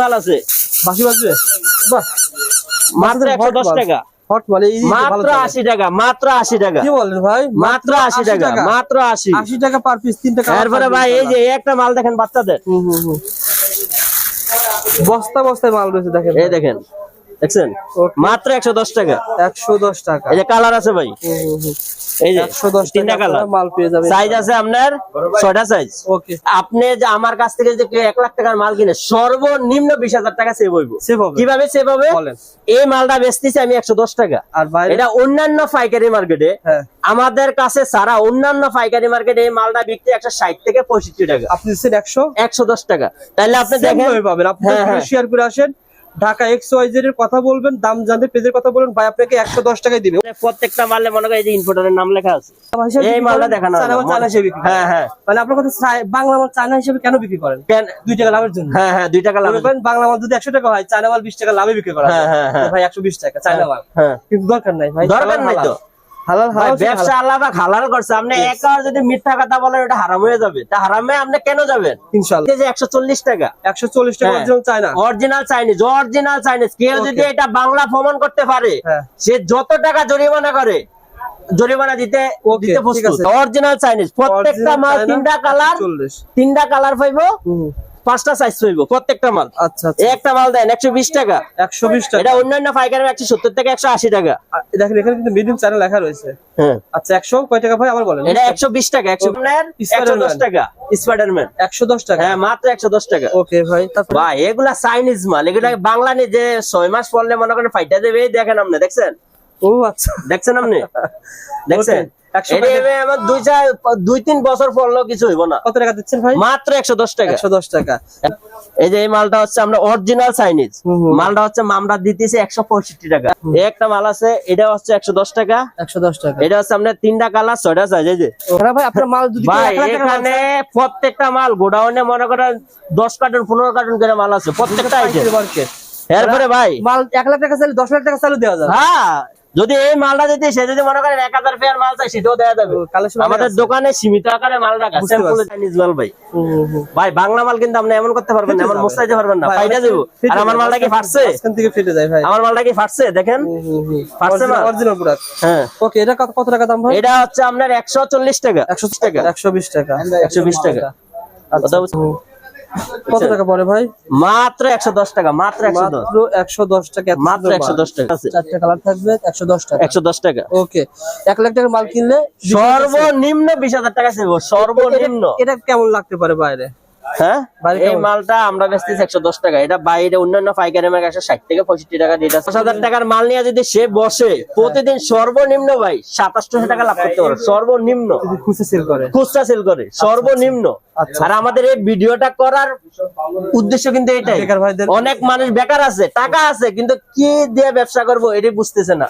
মাল আছে। বাসি বাজবে? বাহ। মাত্র একশো দশ টাকা। হট এই মাত্র চলে। আশি টাকা মাত্র আশি টাকা। কি বলেন ভাই? মাত্র আশি টাকা মাত্র আশি। আশি টাকা পার পিস 3 টাকা তারপরে ভাই এই যে একটা মাল দেখেন বাচ্চাদের। বস্তা বস্তায় মাল রয়েছে দেখেন এই দেখেন। দেখছেন? মাত্র একশো দশ টাকা। একশো দশ টাকা। এই যে কালার আছে ভাই। হুম, হুম, হুম। এই যে তিনটা কালার। মাল পেয়ে যাবে সাইজ আছে আপনার ছয়টা সাইজ ওকে আপনি যে আমার কাছ থেকে যে এক লাখ টাকার মাল কিনে সর্বনিম্ন বিশ হাজার টাকা সেভ হইব। সেভ হবে। কীভাবে সেভ হবে? এই মালটা বেচতেছি আমি একশো দশ টাকা। আর বাইরে? এটা অন্যান্য পাইকারি মার্কেটে। হ্যাঁ। আমাদের কাছে সারা অন্যান্য পাইকারি মার্কেটে এই মালটা বিক্রি একশো ষাট থেকে পঁয়ষট্টি টাকা। আপনি একশো? একশো দশ টাকা। তাহলে আপনি দেখেন পাবেন। আপনি হ্যাঁ, হ্যাঁ। শেয়ার করে আসেন। ঢাকা এক্স ওয়াই জেড এর কথা বলবেন দাম জানতে পেজের কথা বলবেন ভাই আপনাকে একশো দশ টাকায় দিবে। প্রত্যেকটা মালে মনে করেন ইনফোটারের নাম লেখা আছে। এই মালটা দেখানো চায়না হিসেবে হ্যাঁ হ্যাঁ। মানে আপনার কথা বাংলা মাল চায়না হিসেবে কেন বিক্রি করেন? কেন? দুই টাকা লাভের জন্য। হ্যাঁ হ্যাঁ দুই টাকা লাভ করেন বাংলা মাল যদি একশো টাকা হয় চায়না মাল বিশ টাকা লাভে বিক্রি করা হ্যাঁ, হ্যাঁ, হ্যাঁ। ভাই একশো বিশ টাকা চায়না মাল। হ্যাঁ। কিন্তু দরকার নাই ভাই দরকার নাই তো। হালাল ভাই হালাল ব্যবসা আলাদা হালাল করছে। আপনি এক যদি মিথ্যা কথা বলেন ওটা হারাম হয়ে যাবে। তা হারামে আপনি কেন যাবেন? ইনশাল্লাহ এই যে একশো চল্লিশ টাকা। একশো চল্লিশ টাকা। Original China original Chinese original Chinese কেউ যদি এটা বাংলা প্রমাণ করতে পারে হ্যাঁ। সে যত টাকা জরিমানা করে জরিমানা দিতে। অরিজিনাল চাইনিজ প্রত্যেকটা মাল তিনটা কালার তিনটা কালার পাইবো। পাঁচটা সাইজ পাইবো প্রত্যেকটা মাল। আচ্ছা আচ্ছা। একটা মাল দেন একশো বিশ টাকা। একশো বিশ টাকা। এটা অন্যান্য পাইকারি একশো সত্তর থেকে একশো আশি টাকা। দেখেন এখানে কিন্তু মিডিয়াম চ্যানেল লেখা রয়েছে। হ্যাঁ। আচ্ছা একশো কয় টাকা ভাই? আবার বলেন। এটা একশো বিশ টাকা একশো একশো দশ টাকা স্পাইডারম্যান একশো দশ টাকা। হ্যাঁ মাত্র একশো দশ টাকা। ওকে ভাই ভাই এগুলা চাইনিজ মাল। এগুলা বাংলা নিয়ে যে ছয় মাস পড়লে মনে করেন ফাইটা দেবে দেখেন আপনি দেখছেন? ও আচ্ছা। দেখছেন আপনি? দেখছেন? Okay, 100 এটা এভাবে আমার দুই তিন বছর পড়লেও কিছু হইব না। কত টাকা দিচ্ছেন ভাই? মাত্র একশো দশ টাকা। একশো দশ টাকা। এই যে এই মালটা হচ্ছে আমরা অরিজিনাল চাইনিজ হুম, হুম। মালটা হচ্ছে আমরা দিতেছি একশো পঁয়ষট্টি টাকা। একটা মাল আছে এটা হচ্ছে একশো দশ টাকা। একশো দশ টাকা। এটা হচ্ছে তিনটা কালার ছয়টা সাইজ এই যে। ভাই আপনার মাল ভাই এখানে প্রত্যেকটা মাল গোডাউনে মনে করেন দশ কার্টুন পনেরো কার্টুন করে মাল আছে প্রত্যেকটা। এরপরে ভাই। মাল এক লাখ টাকা চাইলে দশ লাখ টাকা চালু দেওয়া যাবে। হ্যাঁ যদি এই মালটা যদি সে যদি মনে করেন এক হাজার পেয়ার মাল চাই সেটাও দেওয়া যাবে। আমাদের দোকানে সীমিত আকারে মাল রাখা। চাইনিজ মাল ভাই। ভাই বাংলা মাল কিন্তু আপনি এমন করতে পারবেন না এমন। মোস্তাইতে পারবেন না ভাই, ফাইটা দেবো আর আমার মালটা কি ফাটছে? মাঝখান থেকে ফেটে যায় ভাই। আমার মালটা কি ফাটছে? দেখেন। ফাটছে মাল? অরিজিনাল প্রোডাক্ট হ্যাঁ। ওকে এটা কত কত টাকা দাম ভাই? এটা হচ্ছে আপনার একশো চল্লিশ টাকা। একশো টাকা একশো বিশ টাকা। একশো বিশ টাকা। আচ্ছা, হুম। কত টাকা পড়ে ভাই? মাত্র একশো দশ টাকা মাত্র মাত্র একশো দশ টাকা মাত্র সুন্দর একশো মাল। দশ টাকা। আছে চারটে কালার থাকবে একশো দশ টাকা। একশো দশ টাকা। ওকে। এক লাখ টাকার মাল কিনলে সর্বনিম্ন বিশ হাজার টাকা সেব সর্বনিম্ন। এটা কেমন লাগতে পারে বাইরে? হ্যাঁ? এই মালটা আমরা বেচতেছি একশো দশ টাকা। এটা বাইরে অন্যান্য পাইকারি মার্কেট একশো ষাট থেকে পঁয়ষট্টি টাকা দিয়ে দশ হাজার টাকার মাল নিয়ে যদি সে বসে প্রতিদিন সর্বনিম্ন ভাই সাতাশশো টাকা লাভ করতে পারে সর্বনিম্ন। সেল করে। খুচরা সেল করে সর্বনিম্ন। আচ্ছা। আর আমাদের এই ভিডিওটা করার উদ্দেশ্য কিন্তু এটাই। অনেক মানুষ বেকার আছে টাকা আছে কিন্তু কি দিয়ে ব্যবসা করব এটাই বুঝতেছে না।